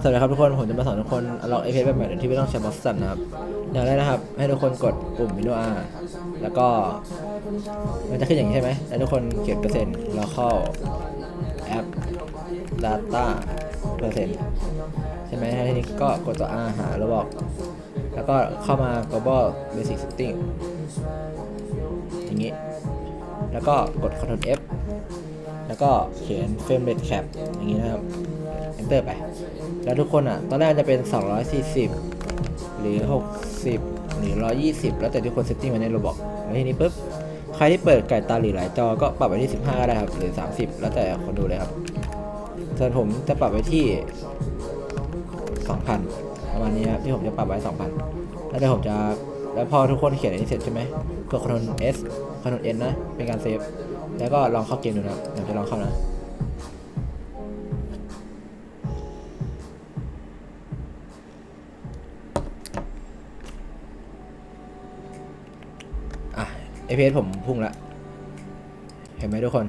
สวัสดีครับทุกคน ผมจะมาสอนทุกคนล็อกเอฟแบบใหม่โดยที่ไม่ต้องใช้บอสสันนะครับ อย่างแรกนะครับ ให้ทุกคนกดปุ่ม Windows R แล้วก็มันจะขึ้นอย่างนี้ใช่ไหมแล้วทุกคนเขียนเปอร์เซ็นต์แล้วเข้าแอป Data เปอร์เซ็นต์ใช่ไหมทีนี้ก็กดตัว R หาแล้วบอก แล้วก็เข้ามา global basic setting อย่างนี้ แล้วก็กด Ctrl F แล้วก็เขียน frame rate cap อย่างนี้นะครับ enter ไป แล้วทุกคนอะ ตอนแรกจะเป็น 240 หรือ 60 หรือ 120 แล้วแต่ทุกคน setting ไว้ในระบบแล้วทีนี้ปุ๊บ ใครที่เปิดไก่ตาหรือหลายจอก็ปรับไว้ที่ 15 ก็ได้ครับ หรือ 30 แล้วแต่คนดูเลยครับ ส่วนผมจะปรับไว้ที่ 2,000 ประมาณนี้ครับที่ผมจะปรับไว้ 2,000 แล้วเดี๋ยวผมจะแล้วพอทุกคนเขียนอันนี้เสร็จใช่ไหมกด Ctrl S Ctrl N นะ เป็นการเซฟ แล้วก็ลองเข้าเกมดูนะครับเดี๋ยวจะลองเข้านะ ไอเพจผมพุ่งละ เห็นไหมทุกคน